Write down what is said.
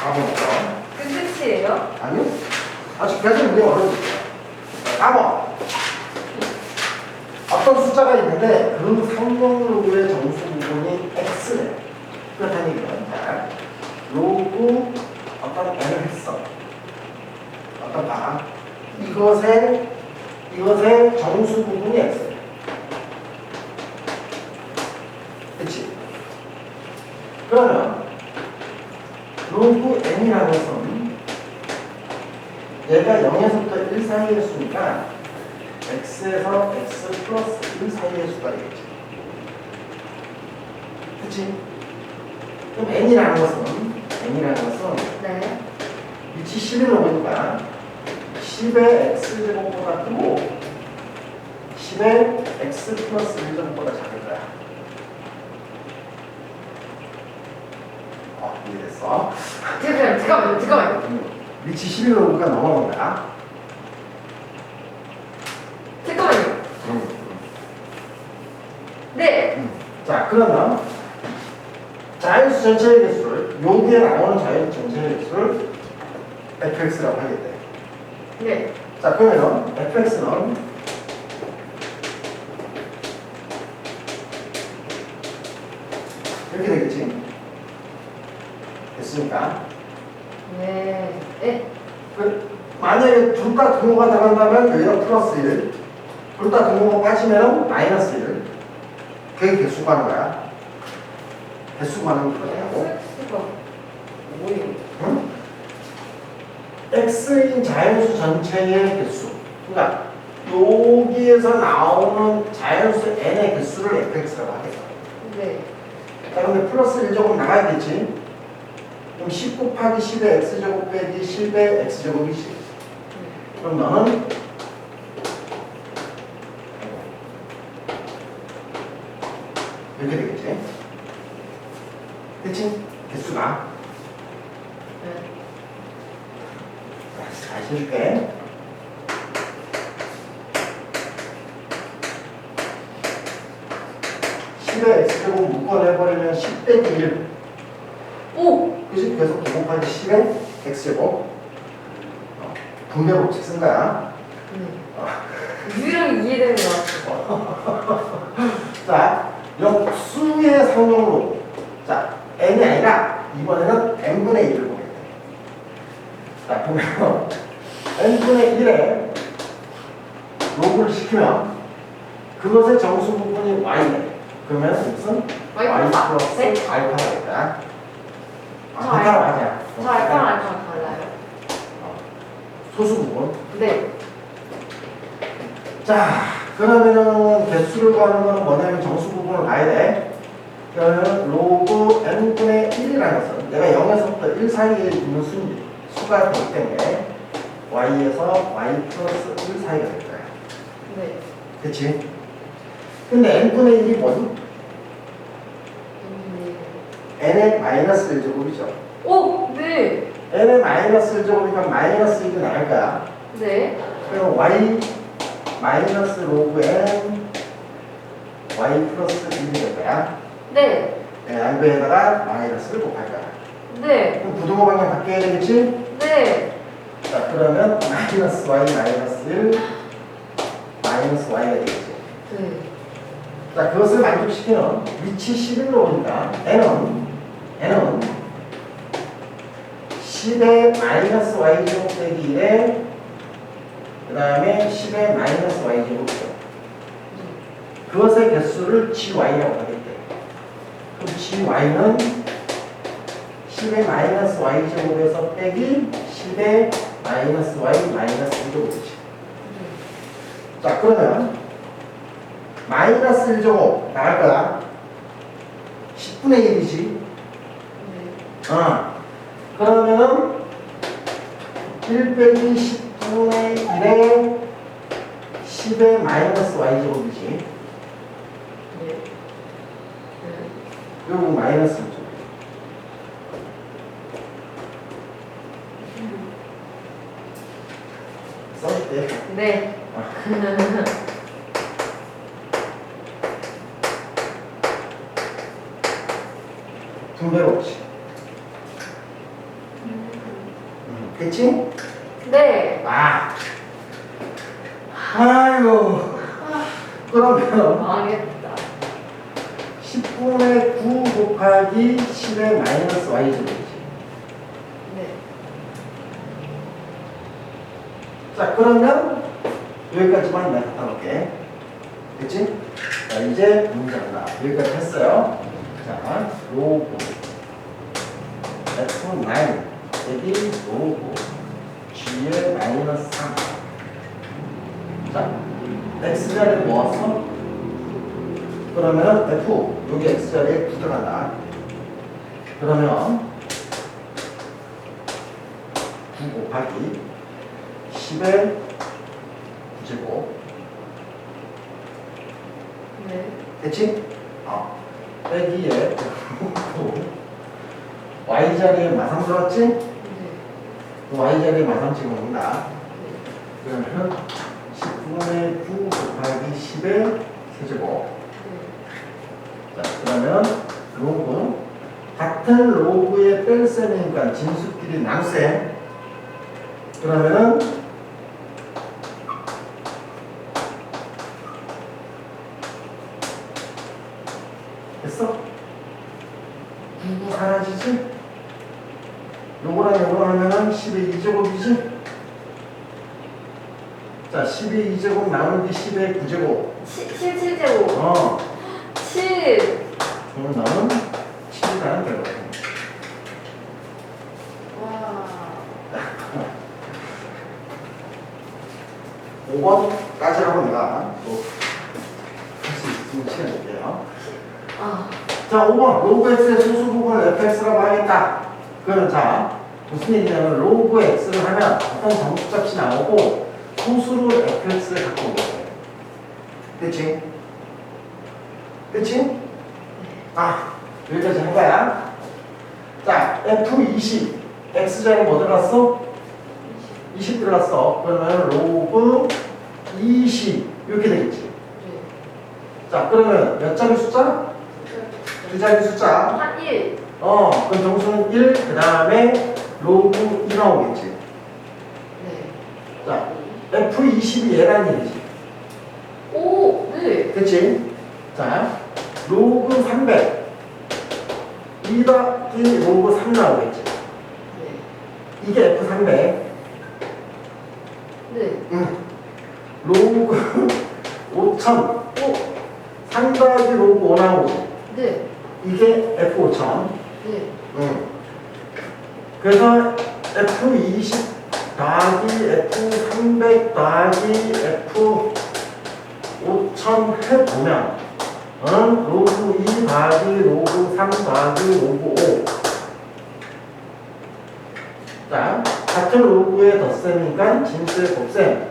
4번부터. 그 끝이에요? 아니요? 아직 계속 어려워졌어요. 4번. 어떤 숫자가 있는데 그 상용 로그의 정수 부분이 x래. 그렇다는. 자, 로그 어떤 n을 했어. 어떤 바. 이것의 이것의 정수 부분이 x래. 그치? 그러면 로그 n이라는 것은 얘가 0에서부터 1 사이의 수니까 x에서 x 플러스 1 사이의 수가 되겠지. 그치? 그럼 n이라는 것은 n이라는 것은 네. 위치 11로 보니까 10의 x제곱보다 크고 10의 x 플러스 1제곱보다 작을 거야. 어, 이해됐어? 잠깐만요, 잠깐만요, 잠깐만요. 위치 11로 보니까 넘어간 거야. 잠깐만요. 네. 자, 그러면 자연수 전체의 개수를 여기에 나오는 자연수 전체의 개수를 fx라고 하겠대. 네. 자, 그러면 fx는 이렇게 되겠지. 됐습니까? 네. 네. 그, 만약에 둘 다 등호가 나간다면 여기가 플러스 1, 둘 다 등호가 빠지면 마이너스 1. 그게 개수가 하는 거야. 개수가 하는 거라고. 수가 뭐예요? 응? x인 자연수 전체의 개수. 그러니까 여기에서 나오는 자연수 n의 개수를 fx라고 하겠다. 네. 자, 근데 플러스 1제곱 나가야겠지? 그럼 10 곱하기 10의 x제곱 빼기 10의 x제곱이지. 그럼 너는 이렇게 되겠지? 그치? 개수가. 네. 자, 다시 해줄게. 십의 x제곱 묶어내버리면 10 빼기 1. 오! 그지? 계속 곱하기 10의 x제곱. 어, 분배 법칙 쓴 거야. 네. 유일하게 이해되는 것 같아요. 자, 역수의 상용으로. 자, n이 아니라 이번에는 n분의 1을 보겠다. 자, 보면 n분의 1에 로그를 시키면 그것의 정수 부분이 y네. 그러면 무슨 Y y 플러스 플러스 네? 알파가 되겠다. 아, 저 알파 알파. 맞아. 저 알파랑 알파랑 달라요. 소수 부분. 네. 자, 그러면은 개수를 구하는 거는 뭐냐면 정수 부분을 가야 돼. 그러면 로그 n분의 1이라는 것은 내가 0에서부터 1 사이에 있는 수, 수가 되기 때문에 y에서 y 플러스 1 사이가 될 거야. 네. 그치? 근데 n분의 1이 뭐니? 음, n의 마이너스 1제곱이죠. 네. 오! 네. n의 마이너스 1제곱이니까 마이너스 1이 나올 거야. 네. 그럼 y 마이너스 로그 n y 플러스 1이 될 거야. 네. 네, 양배에다가 마이너스를 곱할 거야. 네. 그럼 부등호 방향 바뀌어야 되겠지? 네. 자, 그러면 마이너스 y 마이너스 1 마이너스 y가 되겠지. 네. 자, 그것을 만족시키는 위치 11로 오니까 n은 n은 10의 마이너스 y 제곱 빼기 1에 그 다음에 10의 마이너스 y 제곱이죠. 그것의 개수를 gy라고 하겠대. 그럼 gy는 10의 마이너스 y 제곱에서 빼기 10의 마이너스 y 마이너스 1제곱이지. 자, 그러면 마이너스 1제곱 나갈 거야. 10분의 1이지. 네. 어. 그러면은 1 빼기 10분의 1에 10의 마이너스 y 제곱이지. 네. 네. 그리고 마이너스 1제곱. 써줄게. 네. 분배 법칙. 음. 됐지? 네. 아. 아이고. 그러면 망했다. 10분의 9 곱하기 10의 마이너스 y 제곱이지. 네. 자, 그러면 여기까지만 내가 갖다 놓을게. 됐지? 자, 이제 문제입니다. 여기까지 했어요. 자, 로그 F9 여기 로그 G의 마이너스 3. 자, X자리에 모았어? 그러면 F, 여기 X자리에 9 들어간다. 그러면 9 곱하기 10의 9제곱 네. 됐지? 어. 빼기에 y자리에 마삼 들었지? y자리에 마삼 찍어놓는다 네. 그러면 10분의 9 곱하기 10의 세제곱 네. 자 그러면 로그 같은 로그의 뺄셈이니까 진수끼리 나눗셈 그러면은 됐어? 9구 사라지지? 요거랑 요거 하면은 10의 2제곱이지? 자 10의 2제곱 나누기 10의 9제곱 7, 7제곱. 어 7. 그럼 너는 7이라는 결과다 와. 5번까지라고 내가 또할수 있으면 시간 줄게요. 아. 자, 5번. 로그 x의 소수 부분을 fx라고 하겠다. 그러면 자, 무슨 얘기냐면 로그 x를 하면 어떤 정수값이 나오고 소수로 fx를 갖고 오게 돼. 그치? 그치? 아, 여기까지 한 거야. 자, f20. x자리 뭐 들어갔어? 20 들어갔어. 그러면 로그 20 이렇게 되겠지. 네. 자, 그러면 몇 자리 숫자? 두 자리 숫자. 한 1. 어, 그럼 정수는 1, 그 다음에 로그 2 나오겠지. 네. 자, F20이 얘란 얘기지. 오. 네. 그치? 자, 로그 300. 2 더하기 로그 3 나오겠지. 네. 이게 F300. 네. 응. 로그 5000. 오. 3 더하기 로그 5 나오지. 네. 이게 F5000. 네. 응. 그래서 F20 더하기 F300 더하기 F5000 해보면 어? 로그 2 더하기 로그 3 더하기 로그 5 자, 같은 로그의 덧셈이니까 진수의 곱셈